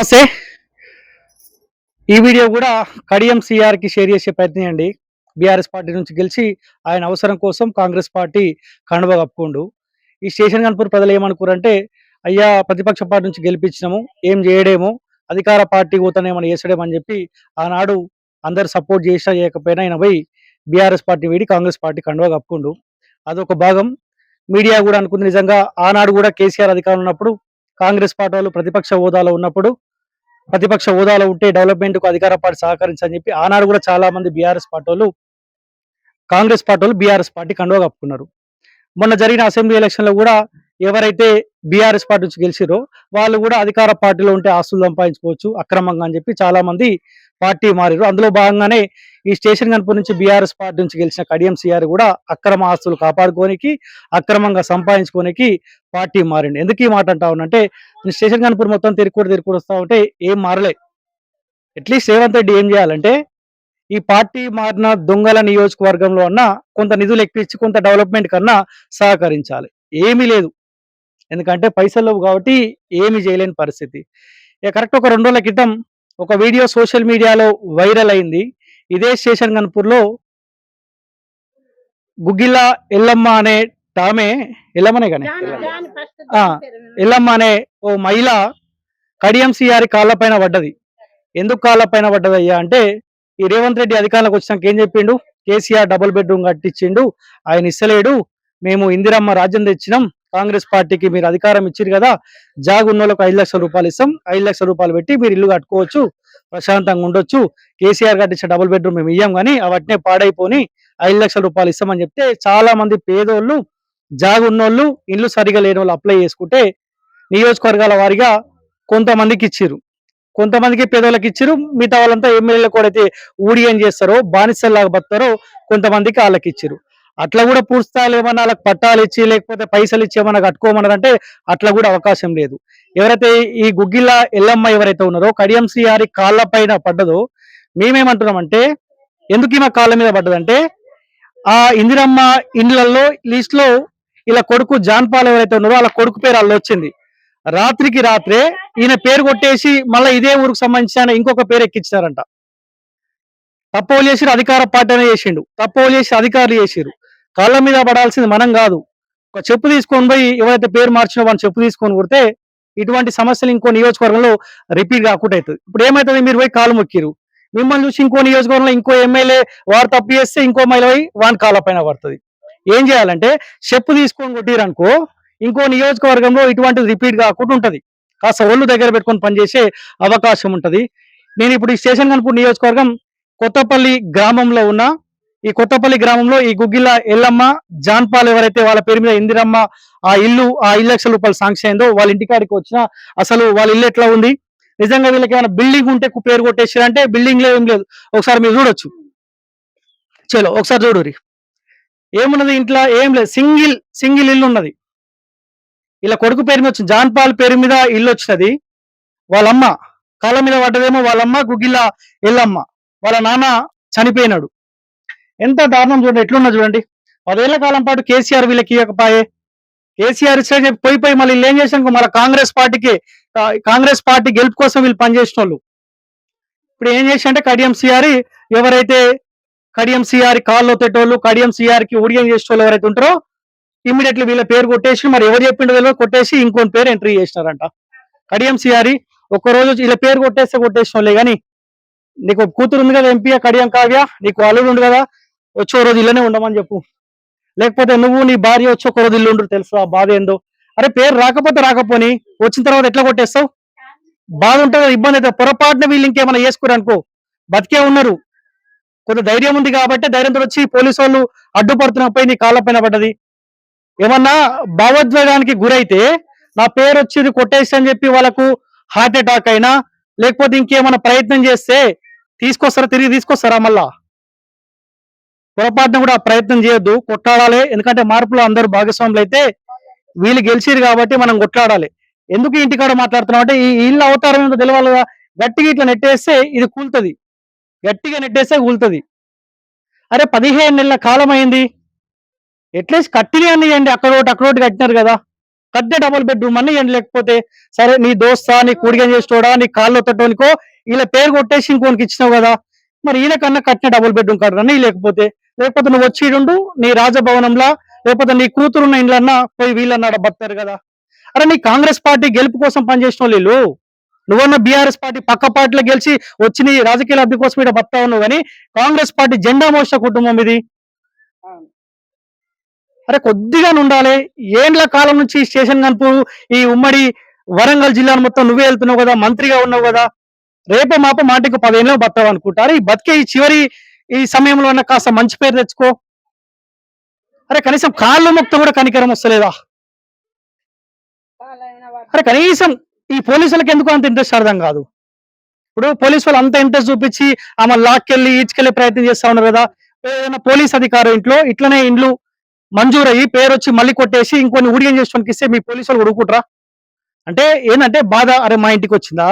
నమస్తే. ఈ వీడియో కూడా కడియం సిఆర్కి షేర్ చేసే ప్రయత్నం అండి. బీఆర్ఎస్ పార్టీ నుంచి గెలిచి ఆయన అవసరం కోసం కాంగ్రెస్ పార్టీ కండువ కప్పుకుండు. ఈ స్టేషన్ కనుపూర్ ప్రజలు ఏమనుకోరంటే అయ్యా ప్రతిపక్ష పార్టీ నుంచి గెలిపించినాము ఏం చేయడేమో అధికార పార్టీ కూతనేమని చేసడేమని చెప్పి ఆనాడు అందరు సపోర్ట్ చేసినా చేయకపోయినా ఆయన పోయి బీఆర్ఎస్ పార్టీ వీడి కాంగ్రెస్ పార్టీ కండువ కప్పుకుండు. అదొక భాగం. మీడియా కూడా అనుకుంది నిజంగా ఆనాడు కూడా కేసీఆర్ అధికారం ఉన్నప్పుడు కాంగ్రెస్ పార్టీ వాళ్ళు ప్రతిపక్ష హోదాలో ఉన్నప్పుడు ప్రతిపక్ష హోదాలో ఉంటే డెవలప్మెంట్కు అధికార పార్టీ సహకరించని చెప్పి ఆనాడు కూడా చాలా మంది బీఆర్ఎస్ పార్టీ వాళ్ళు కాంగ్రెస్ పార్టీ వాళ్ళు బీఆర్ఎస్ పార్టీ కండువా కప్పుకున్నారు. మొన్న జరిగిన అసెంబ్లీ ఎలక్షన్లో కూడా ఎవరైతే బీఆర్ఎస్ పార్టీ నుంచి గెలిచిరో వాళ్ళు కూడా అధికార పార్టీలో ఉంటే ఆస్తులు సంపాదించుకోవచ్చు అక్రమంగా అని చెప్పి చాలా మంది పార్టీ మారారు అందులో భాగంగానే ఈ స్టేషన్ కనుపు నుంచి బీఆర్ఎస్ పార్టీ నుంచి గెలిచిన కడియం సిఆర్ కూడా అక్రమ ఆస్తులు కాపాడుకోనికి అక్రమంగా సంపాదించుకోనికి పార్టీ మారిండు ఎందుకు ఈ మాట అంటా ఉన్నంటే స్టేషన్ కనుపూర్ మొత్తం తిరుక్കൂడు తిరుక్കൂడు వస్తా ఉంటే ఏం మారలే. అట్లీస్ట్ రేవంత్ రెడ్డి ఏం చేయాలంటే ఈ పార్టీ మారిన దొంగల నియోజకవర్గంలో అన్నా కొంత నిధులు ఎక్కించి కొంత డెవలప్మెంట్ కన్నా సహకరించాలి. ఏమీ లేదు. ఎందుకంటే పైసలు కాబట్టి ఏమీ చేయలేని పరిస్థితి. ఇక కరెక్ట్ ఒక రెండు రోజుల క్రితం ఒక వీడియో సోషల్ మీడియాలో వైరల్ అయింది. ఇదే స్టేషన్ కన్పూర్లో గుగ్గిల్ల ఎల్లమ్మ అనే టామే ఎల్లమ్మనే కానీ? ఎల్లమ్మ. అనే ఓ మహిళ కడియం సిఆర్ కాళ్ళపైన పడ్డది. ఎందుకు కాళ్ళపైన పడ్డది అయ్యా అంటే ఈ రేవంత్ రెడ్డి అధికారంలోకి వచ్చినాక ఏం చెప్పిండు? కేసీఆర్ డబుల్ బెడ్రూమ్ కట్టించిండు. ఆయన ఇస్తలేడు. మేము ఇందిరమ్మ రాజ్యం తెచ్చినాం. కాంగ్రెస్ పార్టీకి మీరు అధికారం ఇచ్చారు కదా జాగున్నోళ్ళకు ఐదు లక్షల రూపాయలు ఇస్తాం. ఐదు లక్షల రూపాయలు పెట్టి మీరు ఇల్లు కట్టుకోవచ్చు ప్రశాంతంగా ఉండొచ్చు. కేసీఆర్ కట్టించిన డబుల్ బెడ్రూమ్ మేము ఇయ్యాం కానీ అవన్నీ పాడైపోని ఐదు లక్షల రూపాయలు ఇస్తామని చెప్తే చాలా మంది పేదోళ్ళు జాగున్నోళ్ళు ఇల్లు సరిగా లేని వాళ్ళు అప్లై చేసుకుంటే నియోజకవర్గాల వారిగా కొంతమందికి ఇచ్చిర్రు. కొంతమందికి పేదోళ్ళకి ఇచ్చిర్రు. మిగతా వాళ్ళంతా ఎమ్మెల్యేలకు కూడా అయితే ఊడియం చేస్తారో బానిసల్లాగా బతారో కొంతమందికి వాళ్ళకి ఇచ్చారు అట్లా కూడా పూర్తిస్థాయిలో ఏమన్నా వాళ్ళకి పట్టాలు ఇచ్చి లేకపోతే పైసలు ఇచ్చి ఏమన్నా కట్టుకోమన్నదంటే అట్లా కూడా అవకాశం లేదు. ఎవరైతే ఈ గుగ్గిల ఎల్లమ్మ ఎవరైతే ఉన్నారో కడియం శ్రీహారి కాళ్ళ పైన పడ్డదో మేమేమంటున్నామంటే ఎందుకు ఈమె కాళ్ళ మీద పడ్డదంటే ఆ ఇందిరమ్మ ఇండ్లలో లిస్ట్లో ఇలా కొడుకు జాన్పాల్ ఎవరైతే ఉన్నారో వాళ్ళ కొడుకు పేరు అల్ల వచ్చింది. రాత్రికి రాత్రే ఈయన పేరు కొట్టేసి మళ్ళీ ఇదే ఊరికి సంబంధించిన ఇంకొక పేరు ఎక్కించారంట తప్పు చేసిరు అధికార పార్టీ అనే చేసిండు. తప్పు చేసి అధికారులు చేసిరు కాళ్ళ మీద పడాల్సింది మనం కాదు. ఒక చెప్పు తీసుకొని పోయి ఎవరైతే పేరు మార్చినో వాళ్ళు చెప్పు తీసుకొని కొడితే ఇటువంటి సమస్యలు ఇంకో నియోజకవర్గంలో రిపీట్ కాకుండా అవుతుంది. ఇప్పుడు ఏమవుతుంది మీరు పోయి కాలు మొక్కిరు మిమ్మల్ని చూసి ఇంకో నియోజకవర్గంలో ఇంకో ఎమ్మెల్యే వారు తప్పు చేస్తే ఇంకో మహిళ పోయి వాని కాళ్ళ పైన పడుతుంది. ఏం చేయాలంటే చెప్పు తీసుకొని కొట్టిరనుకో ఇంకో నియోజకవర్గంలో ఇటువంటిది రిపీట్ కాకుండా ఉంటుంది. కాస్త ఒళ్ళు దగ్గర పెట్టుకొని పనిచేసే అవకాశం ఉంటుంది. నేను ఇప్పుడు ఈ స్టేషన్ కనుపూర్ నియోజకవర్గం కొత్తపల్లి గ్రామంలో ఉన్న ఈ కొత్తపల్లి గ్రామంలో ఈ గుగ్గిల ఎల్లమ్మ జాన్పాల్ ఎవరైతే వాళ్ళ పేరు మీద ఇందిరమ్మ ఆ ఇల్లు ఆ ఇల్లు లక్షల రూపాయలు సాంక్షన్ అయిందో వాళ్ళ ఇంటికాడికి వచ్చిన అసలు వాళ్ళ ఇల్లు ఎట్లా ఉంది? నిజంగా వీళ్ళకి ఏమైనా బిల్డింగ్ ఉంటే పేరు కొట్టేసారంటే బిల్డింగ్ లేదు ఏం లేదు. ఒకసారి మీరు చూడొచ్చు. చలో ఒకసారి చూడు ఏమున్నది ఇంట్లో? ఏం లేదు. సింగిల్ సింగిల్ ఇల్లు ఉన్నది. ఇలా కొడుకు పేరు మీద వచ్చింది జాన్పాల్ పేరు మీద ఇల్లు వచ్చినది. వాళ్ళమ్మ కాళ్ళ మీద పడ్డదేమో వాళ్ళమ్మ గుగ్గిల ఎల్లమ్మ. వాళ్ళ నాన్న చనిపోయినాడు. ఎంత దారుణం చూడండి ఎట్లున్నా చూడండి. పదేళ్ళ కాలం పాటు కేసీఆర్ వీళ్ళకి ఇవ్వకపాయే కేసీఆర్ ఇచ్చే చెప్పి పోయి పోయి మళ్ళీ వీళ్ళు ఏం చేసాను మళ్ళీ కాంగ్రెస్ పార్టీకి కాంగ్రెస్ పార్టీ గెలుపు కోసం వీళ్ళు పనిచేసిన వాళ్ళు ఇప్పుడు ఏం చేసి కడియం సిఆర్ ఎవరైతే కడియం సిఆర్ కాల్లో పెట్టేవాళ్ళు కడియం సిఆర్కి ఉడియం చేసే ఎవరైతే ఉంటారో ఇమ్మీడియట్లీ వీళ్ళ పేరు కొట్టేసి మరి ఎవరు చెప్పిండో వీళ్ళు కొట్టేసి ఇంకొని పేరు ఎంట్రీ చేసినారంట. కడియం సిఆర్ ఒక్క రోజు వీళ్ళ పేరు కొట్టేస్తే కొట్టేసిన వాళ్ళే కానీ నీకు కూతురు ఉంది కదా ఎంపీ కడియం కావ్య నీకు అల్లుడు ఉంది కదా వచ్చే రోజు ఇల్లనే ఉండమని చెప్పు. లేకపోతే నువ్వు నీ భార్య వచ్చి ఒక రోజు ఇల్లు ఉండరు తెలుసు? ఆ బాధ ఏందో? అరే పేరు రాకపోతే రాకపోని వచ్చిన తర్వాత ఎట్లా కొట్టేస్తావు? బాధ ఉంటుంది ఇబ్బంది అయితే పొరపాటున వీళ్ళు ఇంకేమైనా చేసుకురు అనుకో బతికే ఉన్నారు. కొంత ధైర్యం ఉంది కాబట్టి ధైర్యంతో వచ్చి పోలీసు వాళ్ళు అడ్డుపడుతున్నపై నీ కాళ్ళ పైన పడ్డది. ఏమన్నా భావోద్వేగానికి గురైతే నా పేరు వచ్చి కొట్టేసి అని చెప్పి వాళ్ళకు హార్ట్ అటాక్ అయినా లేకపోతే ఇంకేమైనా ప్రయత్నం చేస్తే తీసుకొస్తారా? తిరిగి తీసుకొస్తారా మళ్ళా? పొరపాటున కూడా ప్రయత్నం చేయొద్దు కొట్లాడాలి. ఎందుకంటే మార్పులో అందరూ భాగస్వాములు అయితే వీళ్ళు గెలిచిరు కాబట్టి మనం కొట్లాడాలి. ఎందుకు ఇంటికాడ మాట్లాడుతున్నాం అంటే ఈ వీళ్ళ అవతారం ఏంటో తెలియాలి కదా. గట్టిగా ఇట్లా నెట్టేస్తే ఇది కూలుతుంది. గట్టిగా నెట్టేస్తే కూలుతుంది. అరే పదిహేను నెలల కాలం అయింది. ఎట్లీస్ట్ కట్టిన అనియండి అక్కడ ఒకటి అక్కడ ఒకటి కట్టినారు కదా. కట్టే డబుల్ బెడ్రూమ్ అని ఇవ్వండి లేకపోతే సరే నీ దోస్తా నీ కూడిగం చేసేటోడా నీ కాళ్ళు తట్టోనికో ఇలా పేరు కొట్టేసి ఇంకోనికి ఇచ్చినావు కదా. మరి ఈయనకన్నా కట్టిన డబుల్ బెడ్రూమ్ కట్టరని లేకపోతే. లేకపోతే నువ్వు వచ్చిండు నీ రాజభవనంలా లేకపోతే నీ కూతురున్న ఇండ్లన్నా పోయి వీళ్ళన్నాడ బతారు కదా. అరే నీ కాంగ్రెస్ పార్టీ గెలుపు కోసం పనిచేసిన వాళ్ళు నువ్వన్న బీఆర్ఎస్ పార్టీ పక్క పార్టీలో గెలిచి వచ్చి నీ రాజకీయ లబ్ధి కోసం ఇక్కడ బతా ఉన్నావు కానీ కాంగ్రెస్ పార్టీ జెండా మోస కుటుంబం ఇది. అరే కొద్దిగా ఉండాలి. ఏండ్ల కాలం నుంచి స్టేషన్ కనుపు ఈ ఉమ్మడి వరంగల్ జిల్లాను మొత్తం నువ్వే వెళ్తున్నావు కదా మంత్రిగా ఉన్నావు కదా. రేపే మాప మాటకు పదేళ్ళు బతావు అనుకుంటారు ఈ బతికే ఈ చివరి ఈ సమయంలో ఉన్న కాస్త మంచి పేరు తెచ్చుకో. అరే కనీసం కాళ్ళు మొక్త కూడా కనికరం వస్తలేదా? అరే కనీసం ఈ పోలీసులకు ఎందుకు అంత ఇంట్రెస్ట్ అర్థం కాదు? ఇప్పుడు పోలీసు వాళ్ళు అంత ఇంట్రెస్ట్ చూపించి ఆమె లాక్కెళ్ళి ఈడ్చుకెళ్ళే ప్రయత్నం చేస్తా ఉన్నారు కదా. ఏదైనా పోలీస్ అధికారి ఇంట్లో ఇట్లనే ఇండ్లు మంజూరయ్యి పేరు వచ్చి మళ్ళీ కొట్టేసి ఇంకొన్ని ఊడియం చేసుకోనికి ఇస్తే మీ పోలీసు వాళ్ళు ఉడుకుంటారా? అంటే ఏంటంటే బాధ. అరే మా ఇంటికి వచ్చిందా?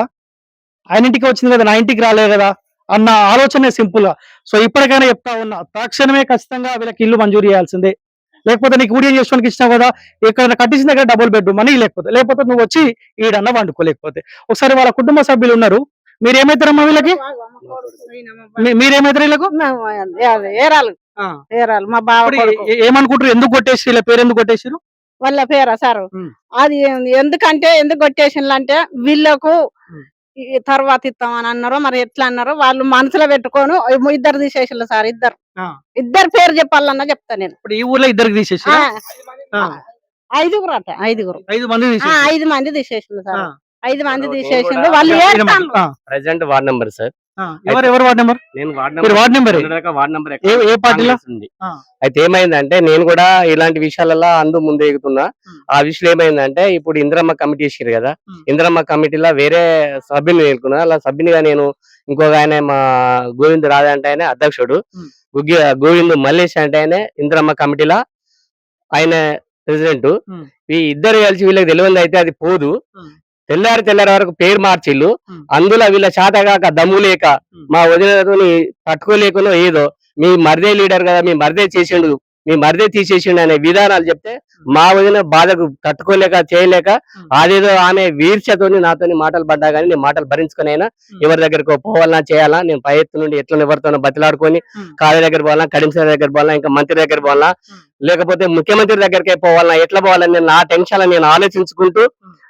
ఆయన ఇంటికి వచ్చింది కదా నా ఇంటికి రాలేదు కదా. అన్న ఆలోచనే సింపుల్. గా సో ఇప్పటికైనా చెప్తా ఉన్నా తక్షణమే ఖచ్చితంగా వీళ్ళకి ఇల్లు మంజూరు చేయాల్సిందే. లేకపోతే నీకు ఊడియం చేసుకోనికి ఇచ్చినావు కదా ఇక్కడ కట్టించిన దగ్గర డబుల్ బెడ్రూమ్ అని లేకపోతే లేకపోతే నువ్వు వచ్చి ఈడన్న వండుకోలేకపోతే. ఒకసారి వాళ్ళ కుటుంబ సభ్యులు ఉన్నారు. మీరు ఏమైతారమ్మా వీళ్ళకి మీరేమైతారు వీళ్ళకు? మా బావ. ఏ- ఏమనుకుంటారు? ఎందుకు కొట్టేసి వీళ్ళ పేరు ఎందుకు కొట్టేసారు వాళ్ళ పేరా సార్. అది ఎందుకంటే ఎందుకు కొట్టేసిండ్రు అంటే వీళ్ళకు తర్వాత ఇస్తామని అన్నారు మరి ఎట్లా అన్నారు వాళ్ళు మనసులో పెట్టుకొని ఇద్దరు తీసేసిండ్రు సార్ ఇద్దరు ఆ. ఇద్దరు పేరు చెప్పాలన్నా చెప్తా నేను ఇప్పుడు ఈ ఊర్లో ఇద్దరికి తీసేసి ఆ, ఐదుగురు అట ఐదుగురు ఐదు మంది ఐదు మంది తీసేసిండ్రు సార్. ఐదు మంది కూడా- వాళ్ళు వార్డ్ నెంబర్ సార్ ఎవరు ఎవరు వార్డ్ నెంబర్ నేను వార్డ్ మీరు వార్డ్ నెంబర్ వార్డ్ నెంబర్ ఏ ఏ పార్టీలో ఉంది ఆ. అయితే ఏమైందంటే నేను కూడా ఇలాంటి విషయాలలో అందు ముందు ఎగుతున్నా. ఆ విషయం ఏమైందంటే ఇప్పుడు ఇంద్రమ్మ కమిటీ ఇచ్చారు కదా. ఇంద్రమ్మ కమిటీలో వేరే సభ్యుని ఎన్నుకున్నా అలా సభ్యునిగా నేను ఇంకొక ఆయన మా గోవింద్ రాజా అంటే ఆయన అధ్యక్షుడు. గుగ్గి గోవింద్ మల్లేష్ అంటే ఆయన ఇంద్రమ్మ కమిటీలో ఆయన ప్రెసిడెంట్. ఈ ఇద్దరు కలిసి వీళ్ళకి తెలియదు అయితే అది పోదు. తెల్లారి తెల్లారి వరకు పేరు మార్చిల్లు. అందులో వీళ్ళ చేతగాక దమ్ము లేక. మా వదినతో పట్టుకోలేకనో ఏదో మీ మరిదే లీడర్ కదా మీ మరిదే చేసిండు మీ మరిదే తీసేసిండు అనే విధానాలు చెప్తే మా వదిన బాధకు తట్టుకోలేక చేయలేక. అదేదో ఆమె వీర్చతోని నాతోని మాటలు పడ్డా కానీ నేను మాటలు భరించుకునైనా. ఎవరి దగ్గరకు పోవాలన్నా చేయాలా నేను పై ఎత్తు నుండి ఎట్లా ఎవరితోనో బతిలాడుకొని. కాళ్ళ దగ్గర పోవాలా కడింసర్ దగ్గర పోవాలా ఇంకా మంత్రి దగ్గర పోవాలా. లేకపోతే ముఖ్యమంత్రి దగ్గరికే పోవాలా ఎట్లా పోవాలని నేను నా టెన్షన్ నేను ఆలోచించుకుంటూ.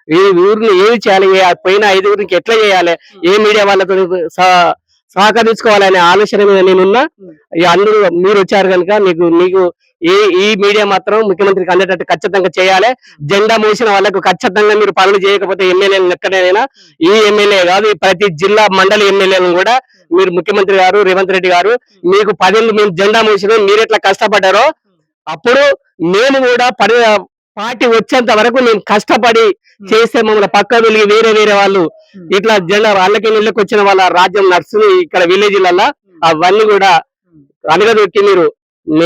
ఈ ఊరిని ఏమి చేయాలి? ఏ- పోయిన ఐదుగురికి ఎట్లా చేయాలి? ఏ మీడియా వాళ్ళతో సహ- సహకరించుకోవాలనే ఆలోచన మీద నేనున్నా. అందరూ మీరు వచ్చారు కనుక మీకు మీకు ఈ ఈ మీడియా మాత్రం ముఖ్యమంత్రికి అందేటట్టు ఖచ్చితంగా చేయాలి. జెండా మోసిన వాళ్ళకు ఖచ్చితంగా మీరు పనులు చేయకపోతే ఎమ్మెల్యేలు ఎక్కడైనా ఈ ఎమ్మెల్యే కాదు ప్రతి జిల్లా మండలి ఎమ్మెల్యేలను కూడా మీరు ముఖ్యమంత్రి గారు రేవంత్ రెడ్డి గారు మీకు పదేళ్ళు మేము జెండా మోసిన మీరు ఎట్లా కష్టపడ్డారో అప్పుడు మేము కూడా పని పార్టీ వచ్చేంత వరకు మేము కష్టపడి చేస్తే మమ్మల్ని పక్క వెళ్ళి వేరే వేరే వాళ్ళు ఇట్లా జెండా వాళ్ళకి నీళ్ళకి వచ్చిన వాళ్ళ రాజ్యం నడుస్తుంది ఇక్కడ విలేజ్లల్లో అవన్నీ కూడా అనగదొక్కి మీరు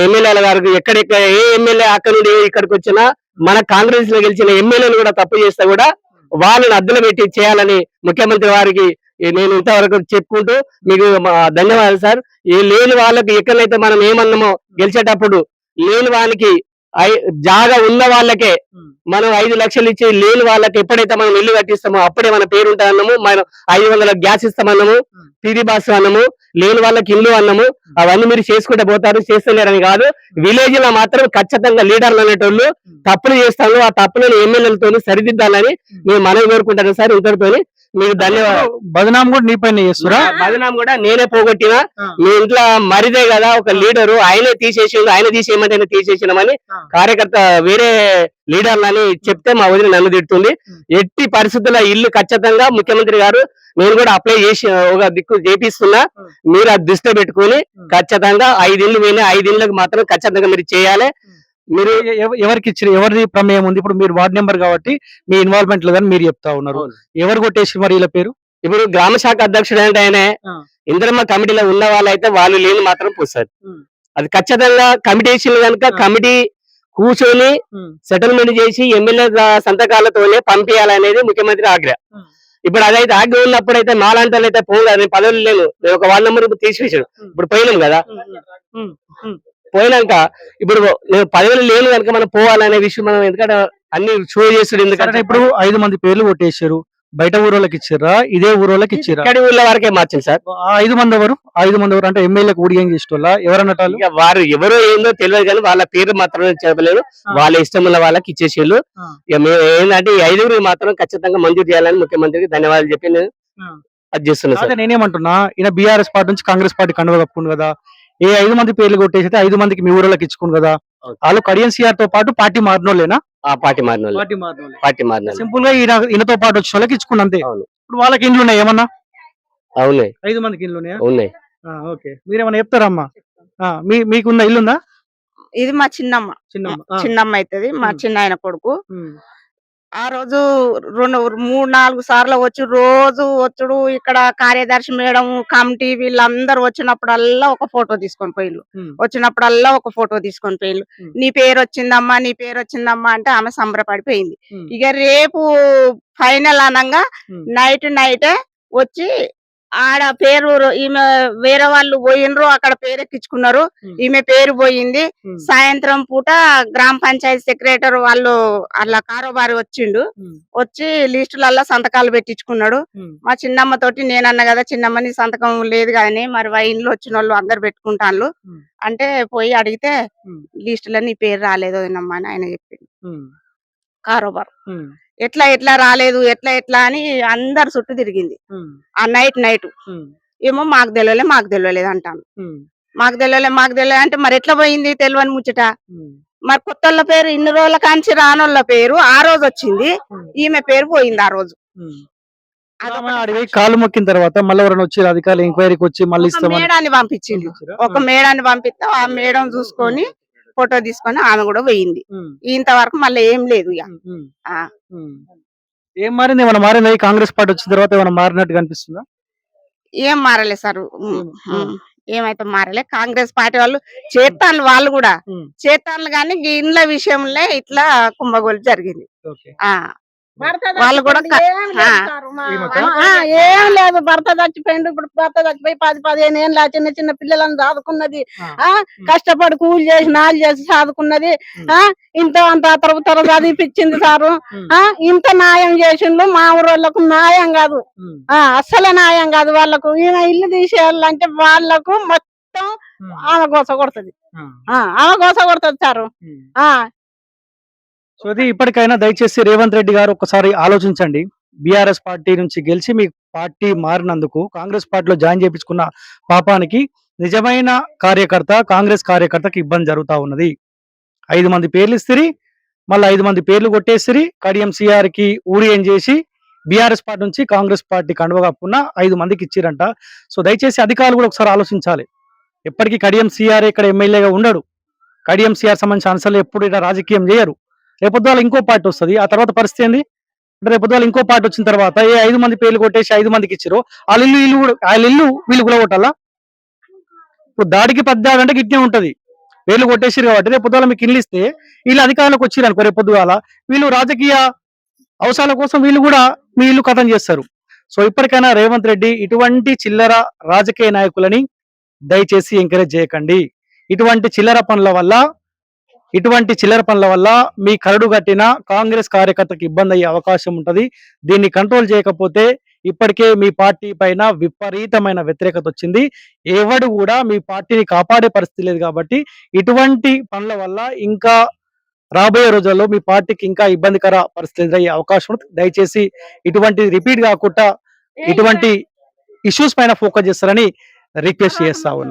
ఎమ్మెల్యేల గారికి ఎక్కడెక్కడ ఏ ఎమ్మెల్యే అక్కడ నుండి ఇక్కడికి వచ్చినా మన కాంగ్రెస్లో గెలిచిన ఎమ్మెల్యేలు కూడా తప్పు చేస్తే కూడా వాళ్ళని అద్దెలు పెట్టి చేయాలని ముఖ్యమంత్రి వారికి నేను ఇంతవరకు చెప్పుకుంటూ మీకు ధన్యవాదాలు సార్. ఈ లేని వాళ్ళకి ఎక్కడైతే మనం ఏమన్నామో గెలిచేటప్పుడు లేని వాళ్ళకి ఐ- జాగా ఉన్న వాళ్ళకే. మనం ఐదు లక్షలు ఇచ్చి లేని వాళ్ళకి ఎప్పుడైతే మనం ఇల్లు కట్టిస్తామో అప్పుడే మన పేరు ఉంటామన్నాము మనం ఐదు వందల గ్యాస్ ఇస్తామన్నాము. పీడీ బాస్ అన్నాము లేని వాళ్ళకి ఇల్లు అన్నాము అవన్నీ మీరు చేసుకుంటే పోతారు చేస్తలేరని కాదు. విలేజ్లో మాత్రం ఖచ్చితంగా లీడర్లు అనేటోళ్ళు తప్పులు చేస్తాను ఆ తప్పులను ఎమ్మెల్యేలతో సరిదిద్దాలని మేము మనవి కోరుకుంటాను సార్ ఇంతటితోని మీకు ధన్యవాదాలు బదనాం కూడా నీ పైన చేస్తురా బదనాం కూడా నేనే పోగొట్టిన. మీ ఇంట్లో మరిదే కదా ఒక లీడరు ఆయనే తీసేసిండు ఆయన తీసేయమంటే ఆయన తీసేసినామని. కార్యకర్త వేరే లీడర్లని చెప్తే మా వదిన నన్ను తిడుతుంది. ఎట్టి పరిస్థితుల్లో ఇల్లు ఖచ్చితంగా ముఖ్యమంత్రి గారు నేను కూడా అప్లై చేసి ఒక దిక్కు చేపిస్తున్నా. మీరు అది దృష్టిలో పెట్టుకుని. ఖచ్చితంగా ఐదిళ్ళు పోయినా ఐదిళ్ళకి మాత్రం ఖచ్చితంగా మీరు చేయాలి. మీరు ఎవరికి ఇచ్చిన ఎవరిది ప్రమేయం ఉంది ఇప్పుడు మీరు వార్డ్ నెంబర్ కాబట్టి మీ ఇన్వాల్వ్మెంట్ లేదని మీరు చెప్తా ఉన్నారు. ఎవరు కొట్టేసి మరి వీళ్ళ పేరు ఇప్పుడు గ్రామ శాఖ అధ్యక్షుడు అంటే ఆయన. ఇంద్రమ్మ కమిటీలో ఉన్న వాళ్ళైతే వాళ్ళు లేని మాత్రం పోస్తారు. అది ఖచ్చితంగా కమిటీ ఇచ్చిన కనుక. కమిటీ కూర్చొని. సెటిల్మెంట్ చేసి ఎమ్మెల్యే సంతకాలతోనే పంపించాలనేది ముఖ్యమంత్రి ఉం. ఇప్పుడు అదైతే ఆజ్ఞ ఉన్నప్పుడు అయితే మాలాంటి వాళ్ళు అయితే పోదు పదవులు లేను నేను ఒక వార్డు నెంబర్ తీసివేసాడు. ఇప్పుడు పోయినాం కదా. పోయినాక ఇప్పుడు పదవులు లేను కనుక మనం పోవాలనే విషయం మనం ఎందుకంటే అన్ని షో చేస్తుడు ఎందుకంటే ఇప్పుడు ఐదు మంది పేర్లు కొట్టేసారు బయట ఊరోళ్ళకి ఇచ్చిర్రా ఇదే ఊరోళ్ళకి ఇచ్చిర్రా ఇక్కడి ఊళ్ళ వరకే మార్చింది సార్. ఐదు మంది ఎవరు? ఐదు మంది ఎవరు? అంటే ఎమ్మెల్యేకి ఊడిగం చేసేటోళ్ళ? ఎవరన్నటాలు ఇక వారు ఎవరో ఏందో తెలియదు కానీ వాళ్ళ పేరు మాత్రం చెప్పలేరు ఆ. వాళ్ళ ఇష్టం ఉన్న వాళ్ళకి ఇచ్చేసేళ్ళు. ఆ. ఇక మేము ఏంటంటే ఈ ఐదుగురికి మాత్రం ఖచ్చితంగా మంజూరు చేయాలని ముఖ్యమంత్రికి ధన్యవాదాలు చెప్పి నేను. అది చేస్తున్నా సార్. నేనేమంటున్నా ఈయన బీఆర్ఎస్ పార్టీ నుంచి కాంగ్రెస్ పార్టీ కండువ కప్పుకుంది కదా. ఏ ఐదు మంది పేర్లు కొట్టేసి ఐదు మందికి మీ ఊరోళ్ళకి ఇచ్చుకుంది కదా. వాళ్ళు కడియం సిఆర్తో పాటు పార్టీ మారినోళ్ళేనా? ఆ పార్టీ మారిన పార్టీ మారినోళ్ళే. పార్టీ మారిన. సింపుల్గా ఈయన ఈయనతో పాటు వచ్చిన వాళ్ళకి ఇచ్చుకున్న అంతే. ఇప్పుడు వాళ్ళకి ఇండ్లు ఉన్నాయి ఏమన్నా? అవునాయి ఐదు మందికి ఇండ్లు ఉన్నాయా? ఉన్నాయి. ఆ, ఓకే. మీరేమన్నా చెప్తారమ్మా ఆ, మీ మీకున్న ఇల్లుందా? ఇది మా చిన్నమ్మ. చిన్న ఆ, చిన్నమ్మ అవుతుంది మా. చిన్న ఆయన కొడుకు. ఆ రోజు రెండు మూడు నాలుగు సార్లు వచ్చి రోజు వచ్చుడు ఇక్కడ కార్యదర్శి మేడం కమిటీ వీళ్ళందరూ వచ్చినప్పుడల్లా ఒక ఫోటో తీసుకొని ఉమ్, వచ్చినప్పుడల్లా ఒక ఫోటో తీసుకొని ఉమ్. నీ పేరు వచ్చిందమ్మా నీ పేరు వచ్చిందమ్మా అంటే ఆమె సంబరపడిపోయింది. ఇక రేపు ఫైనల్ అనంగా. నైట్ నైటే వచ్చి ఆడ పేరు ఈమె వేరే వాళ్ళు పోయినరు అక్కడ పేరు ఎక్కించుకున్నారు ఉమ్. ఈమె పేరు పోయింది. సాయంత్రం పూట గ్రామ పంచాయతీ సెక్రటరీ వాళ్ళు అలా కారోబారి వచ్చిండు. వచ్చి లిస్టులల్లో సంతకాలు పెట్టించుకున్నాడు. మా చిన్నమ్మ తోటి నేనన్నా కదా చిన్నమ్మ నీ సంతకం లేదు కానీ మరి వైన్లు వచ్చిన వాళ్ళు అందరు పెట్టుకుంటాను. అంటే పోయి అడిగితే ఉమ్. లిస్టులో నీ పేరు రాలేదు అని ఆయన చెప్పిండు ఉమ్, కారోబార్. ఎట్లా ఎట్లా రాలేదు ఎట్లా ఎట్లా అని అందరు చుట్టూ తిరిగింది. ఆ నైట్ నైట్. ఏమో మాకు తెలియలే మాకు తెలియలేదు అంటాను. మాకు తెలియలే మాకు తెలియలే అంటే మరి ఎట్లా పోయింది తెలియని ముచ్చట? మరి కొత్తోళ్ళ పేరు ఇన్ని రోజుల కాంచి రానోళ్ళ పేరు ఆ రోజు వచ్చింది. ఈమె పేరు పోయింది ఆ రోజు. కాలు మొక్కిన తర్వాత మళ్ళీ వచ్చి అధికారులు ఎంక్వైరీకి వచ్చి మళ్ళీ మేడాన్ని పంపించిర్రా? ఒక మేడాన్ని పంపిస్తే ఆ మేడం చూసుకొని ఫోటో తీసుకొని ఆమె కూడా పోయింది. ఇంతవరకు మళ్ళీ ఏం లేదు ఇక. ఏం మారింది? ఏమైనా మారిందా? ఈ కాంగ్రెస్ పార్టీ వచ్చిన తర్వాత ఏమైనా మారినట్టు కనిపిస్తుందా ఏం మారలే సార్. ఏమైతే మారలే. కాంగ్రెస్ పార్టీ వాళ్ళు చేస్తాను వాళ్ళు కూడా. చేస్తాను కానీ ఇండ్ల విషయంలో ఇట్లా కుంభగోలు జరిగింది. వాళ్ళు కూడా ఏం లేదు భర్త చచ్చిపోయిండు ఇప్పుడు భర్త చచ్చిపోయి పది పదిహేను ఏళ్ళ చిన్న చిన్న పిల్లలను చదువుకున్నది ఆ. కష్టపడి కూలి చేసి నాలు చేసి చదువుకున్నది ఉమ్. ఆ ఇంత అంత తరపుతర చదివిపించింది సారు. ఆ ఇంత న్యాయం చేసిండు మా ఊరోళ్ళకు న్యాయం కాదు. ఆ అస్సలే న్యాయం కాదు వాళ్ళకు. ఈయన ఇల్లు తీసేయాలంటే వాళ్ళకు మొత్తం ఆమె గోస కొడుతుంది. ఆ, ఆ ఆమె గోస కొడుతుంది సారు. ఆ సో అది ఇప్పటికైనా దయచేసి రేవంత్ రెడ్డి గారు ఒకసారి ఆలోచించండి. బీఆర్ఎస్ పార్టీ నుంచి గెలిచి మీ పార్టీ మారినందుకు కాంగ్రెస్ పార్టీలో జాయిన్ చేయించుకున్న పాపానికి నిజమైన కార్యకర్త కాంగ్రెస్ కార్యకర్తకి ఇబ్బంది జరుగుతూ ఉన్నది. ఐదు మంది పేర్లు ఇస్తే మళ్ళీ ఐదు మంది పేర్లు కొట్టేసిరి కడియం సిఆర్కి కి చేసి బీఆర్ఎస్ పార్టీ నుంచి కాంగ్రెస్ పార్టీ కండువ కప్పున్న ఐదు మందికి ఇచ్చిరంట. సో దయచేసి అధికారులు కూడా ఒకసారి ఆలోచించాలి. ఎప్పటికీ కడియం సిఆర్ ఇక్కడ ఎమ్మెల్యేగా ఉండడు. కడియం సిఆర్ సంబంధించిన అంశాలు ఎప్పుడు ఇక్కడ రాజకీయం చేయరు. రేపొద్దుల ఇంకో పార్టీ వస్తుంది. ఆ తర్వాత పరిస్థితి ఏంది? అంటే రేపొద్దుల ఇంకో పార్టీ వచ్చిన తర్వాత ఏ ఐదు మంది పేర్లు కొట్టేసి ఐదు మందికి ఇచ్చారు వాళ్ళ ఇల్లు ఇల్లు కూడా వాళ్ళ ఇల్లు వీళ్ళు కూడా కొట్టాలా? ఇప్పుడు దాడికి పెద్ద అంటే గిట్నే ఉంటుంది. వేలు కొట్టేసారు కాబట్టి రేపు మీకు ఇల్లు ఇస్తే వీళ్ళు అధికారంలోకి వచ్చిర్రు అనుకో రేపొద్దుగాల పొద్దుగాల. వీళ్ళు రాజకీయ అవసరాల కోసం వీళ్ళు కూడా మీ ఇల్లు కథం చేస్తారు. సో ఇప్పటికైనా రేవంత్ రెడ్డి ఇటువంటి చిల్లర రాజకీయ నాయకులని దయచేసి ఎంకరేజ్ చేయకండి. ఇటువంటి చిల్లర పనుల వల్ల ఇటువంటి చిల్లర పనుల వల్ల మీ కరడు కట్టిన కాంగ్రెస్ కార్యకర్తకు ఇబ్బంది అయ్యే అవకాశం ఉంటది. దీన్ని కంట్రోల్ చేయకపోతే ఇప్పటికే మీ పార్టీ పైన విపరీతమైన వ్యతిరేకత వచ్చింది. ఎవడు కూడా మీ పార్టీని కాపాడే పరిస్థితి లేదు కాబట్టి ఇటువంటి పనుల వల్ల ఇంకా రాబోయే రోజుల్లో మీ పార్టీకి ఇంకా ఇబ్బందికర పరిస్థితి ఎదురయ్యే అవకాశం ఉంది దయచేసి ఇటువంటి రిపీట్ కాకుండా ఇటువంటి ఇష్యూస్ పైన ఫోకస్ చేస్తారని రిక్వెస్ట్ చేస్తా ఉన్నా.